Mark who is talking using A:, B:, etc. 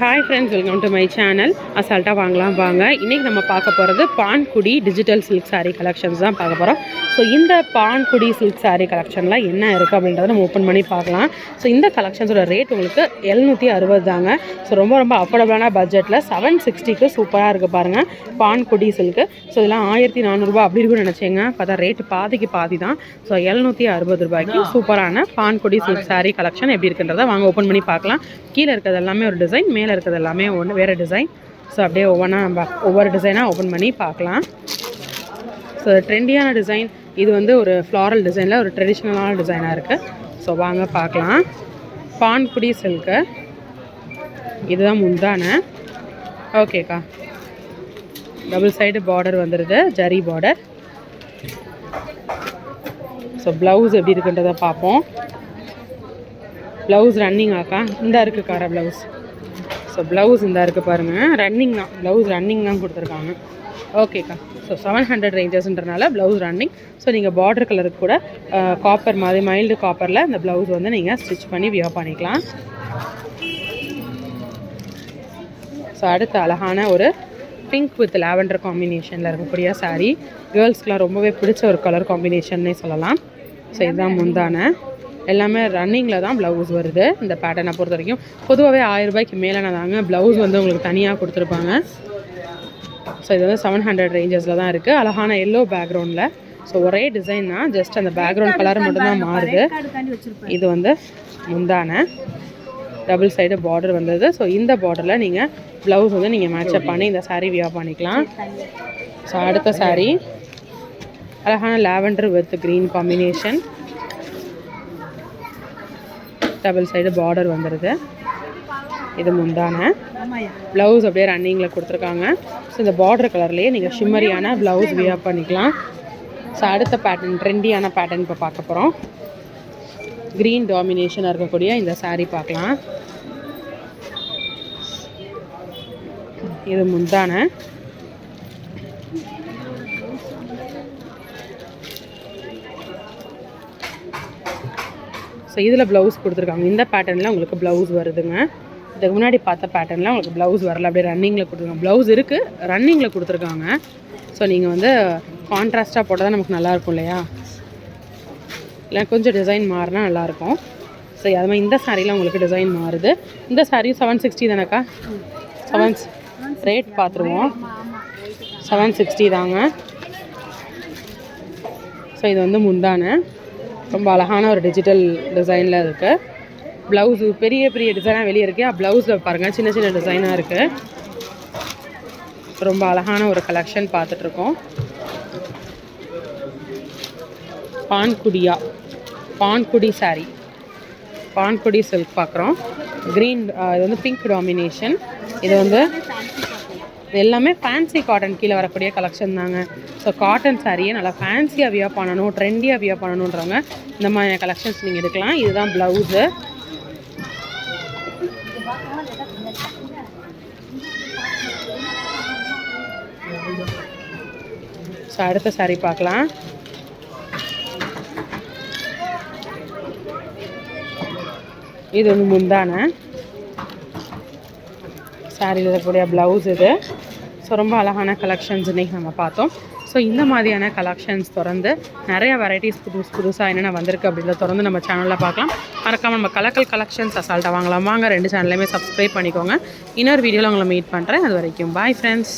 A: Hi friends welcome to my channel அசால்ட்டாக வாங்கலாம் வாங்க. இன்றைக்கி நம்ம பார்க்க போகிறது Pankudi digital silk saree collections தான் பார்க்க போகிறோம் ஸோ இந்த பான்குடி சில்க் சாரீ கலெக்ஷனில் என்ன இருக்குது அப்படின்றத நம்ம ஓப்பன் பண்ணி பார்க்கலாம். ஸோ இந்த கலெக்ஷன்ஸோட ரேட் உங்களுக்கு எழுநூற்றி அறுபது தாங்க. ஸோ ரொம்ப ரொம்ப அஃபோர்டபுளான பட்ஜெட்டில் செவன் சிக்ஸ்டிக்கு சூப்பராக இருக்குது பாருங்கள் பான்குடி சில்க்கு ஸோ இதெல்லாம் ஆயிரத்தி நானூறுரூபா அப்படி இருக்குன்னு நினச்சேங்க. பார்த்தா ரேட்டு பாதிக்கு பாதி தான். ஸோ எழுநூற்றி அறுபது ரூபாய்க்கு சூப்பரான பான்குடி சில்க் சாரீ கலெக்ஷன் எப்படி இருக்குன்றதை வாங்க ஓப்பன் பண்ணி பார்க்கலாம். கீழே இருக்கிறது எல்லாமே ஒரு டிசைன் மேலே இருக்கிறது எல்லாமே ஒன்று வேறு டிசைன். ஸோ அப்படியே ஒவ்வொன்றா நம்ம ஒவ்வொரு டிசைனாக ஓப்பன் பண்ணி பார்க்கலாம். ஸோ ட்ரெண்டியான டிசைன் இது வந்து ஒரு ஃப்ளாரல் டிசைனில் ஒரு ட்ரெடிஷ்னலான டிசைனாக இருக்குது ஸோ வாங்க பார்க்கலாம். பான்குடி சில்க்கு இதுதான் முந்தானே. ஓகேக்கா டபுள் சைடு பார்டர் வந்துடுது ஜரி பார்டர் ஸோ ப்ளவுஸ் எப்படி இருக்குன்றதை பார்ப்போம். ப்ளவுஸ் ரன்னிங் ஆக்கா இந்த இருக்கு கார ப்ளவுஸ் ஸோ ப்ளவுஸ் இந்த இருக்குது பாருங்கள் ரன்னிங் தான். ப்ளவுஸ் ரன்னிங் தான் கொடுத்துருக்காங்க. ஓகேக்கா ஸோ செவன் ஹண்ட்ரட் ரேஞ்சஸ்ன்றனால ப்ளவுஸ் ரன்னிங் ஸோ நீங்கள் பார்டர் கலருக்கு கூட காப்பர் மாதிரி மைல்டு காப்பரில் இந்த ப்ளவுஸ் வந்து நீங்கள் ஸ்டிச் பண்ணி வியோ பண்ணிக்கலாம். ஸோ அடுத்து அழகான ஒரு பிங்க் வித் லாவெண்டர் காம்பினேஷனில் இருக்கக்கூடிய சாரீ கேர்ள்ஸ்க்கெலாம் ரொம்பவே பிடிச்ச ஒரு கலர் காம்பினேஷன்னே சொல்லலாம். ஸோ இதுதான் முந்தான. எல்லாமே ரன்னிங்கில் தான் ப்ளவுஸ் வருது. இந்த பேட்டர்னை பொறுத்த வரைக்கும் பொதுவாகவே ஆயிரம் ரூபாய்க்கு மேலே தாங்க ப்ளவுஸ் வந்து உங்களுக்கு தனியாக கொடுத்துருப்பாங்க. ஸோ இது வந்து செவன் ஹண்ட்ரட் ரேஞ்சஸில் தான் இருக்குது அழகான எல்லோ பேக்ரவுண்டில் ஸோ ஒரே டிசைன் தான். ஜஸ்ட் அந்த பேக்ரவுண்ட் கலர் மட்டும்தான் மாறுது. இது வந்து முந்தான. டபுள் சைடு பார்டர் வந்தது. ஸோ இந்த பார்டரில் நீங்கள் ப்ளவுஸ் வந்து நீங்கள் மேட்சப் பண்ணி இந்த saree வியர் பண்ணிக்கலாம். ஸோ அடுத்த saree. அழகான lavender with green combination double side border வந்துடுது இது முந்தான. ப்ளவுஸ் அப்படியே ரன்னிங்கில் கொடுத்துருக்காங்க. ஸோ இந்த பார்டர் கலர்லேயே நீங்கள் ஷிம்மரியான ப்ளவுஸ் வியர் பண்ணிக்கலாம். ஸோ அடுத்த பேட்டர்ன் ட்ரெண்டியான பேட்டர்ன் இப்போ பார்க்க போகிறோம் க்ரீன் டாமினேஷனாக இருக்கக்கூடிய இந்த saree பார்க்கலாம். இது முந்தான. ஸோ இதில் ப்ளவுஸ் கொடுத்துருக்காங்க. இந்த பேட்டர்னில் உங்களுக்கு ப்ளவுஸ் வருதுங்க. இதுக்கு முன்னாடி பார்த்த பேட்டர்னில் உங்களுக்கு ப்ளவுஸ் வரல. அப்படியே ரன்னிங்கில் கொடுத்துருக்காங்க. ப்ளவுஸ் இருக்குது ரன்னிங்கில் கொடுத்துருக்காங்க. ஸோ நீங்கள் வந்து கான்ட்ராஸ்ட்டாக போட்டால் தான் நமக்கு நல்லாயிருக்கும் இல்லையா? இல்லை கொஞ்சம் டிசைன் மாறினா நல்லாயிருக்கும் ஸோ அது மாதிரி இந்த சாரியில் உங்களுக்கு டிசைன் மாறுது. இந்த சாரி செவன் சிக்ஸ்டி தானேக்கா? செவன் ரேட் பார்த்துருவோம். செவன் சிக்ஸ்டி தாங்க. ஸோ இது வந்து முந்தானே. ரொம்ப அழகான ஒரு டிஜிட்டல் டிசைனில் இருக்குது ப்ளவுஸு பெரிய பெரிய டிசைனாக வெளியே இருக்கு. ப்ளவுஸில் பாருங்கள் சின்ன சின்ன டிசைனாக இருக்குது ரொம்ப அழகான ஒரு கலெக்ஷன் பார்த்துட்ருக்கோம். பான்குடியா பான்குடி சாரீ பான்குடி சில்க் பார்க்குறோம் க்ரீன் இது வந்து பிங்க் டாமினேஷன் இது வந்து இது எல்லாமே ஃபேன்சி காட்டன் கீழே வரக்கூடிய கலெக்ஷன் தாங்க. ஸோ காட்டன் சாரியை நல்லா ஃபேன்சியாக வியா பண்ணணும் ட்ரெண்டியாக வியா பண்ணணுன்றவங்க இந்த மாதிரியான கலெக்ஷன்ஸ் நீங்கள் எடுக்கலாம். இதுதான் ப்ளவுஸு ஸோ அடுத்த சாரி பார்க்கலாம். இது வந்து முந்தான. சாரியில் இருக்கக்கூடிய ப்ளவுஸ் இது. ஸோ ரொம்ப அழகான கலெக்ஷன்ஸ் இன்றைக்கி நம்ம பார்த்தோம். ஸோ இந்த மாதிரியான கலெக்ஷன்ஸ் திறந்து நிறைய வெரைட்டிஸ் புதுசு புதுசாக என்னென்ன வந்திருக்கு அப்படின்றத திறந்து நம்ம சேனலில் பார்க்கலாம். மறக்காமல் நம்ம கலக்கல் கலெக்ஷன்ஸ் அசால்ட்டாக வாங்கலாம். வாங்க ரெண்டு சேனல்லையுமே சப்ஸ்கிரைப் பண்ணிக்கோங்க. இன்னொரு வீடியோவில் உங்களை மீட் பண்ணுறேன் அது வரைக்கும் பாய் ஃப்ரெண்ட்ஸ்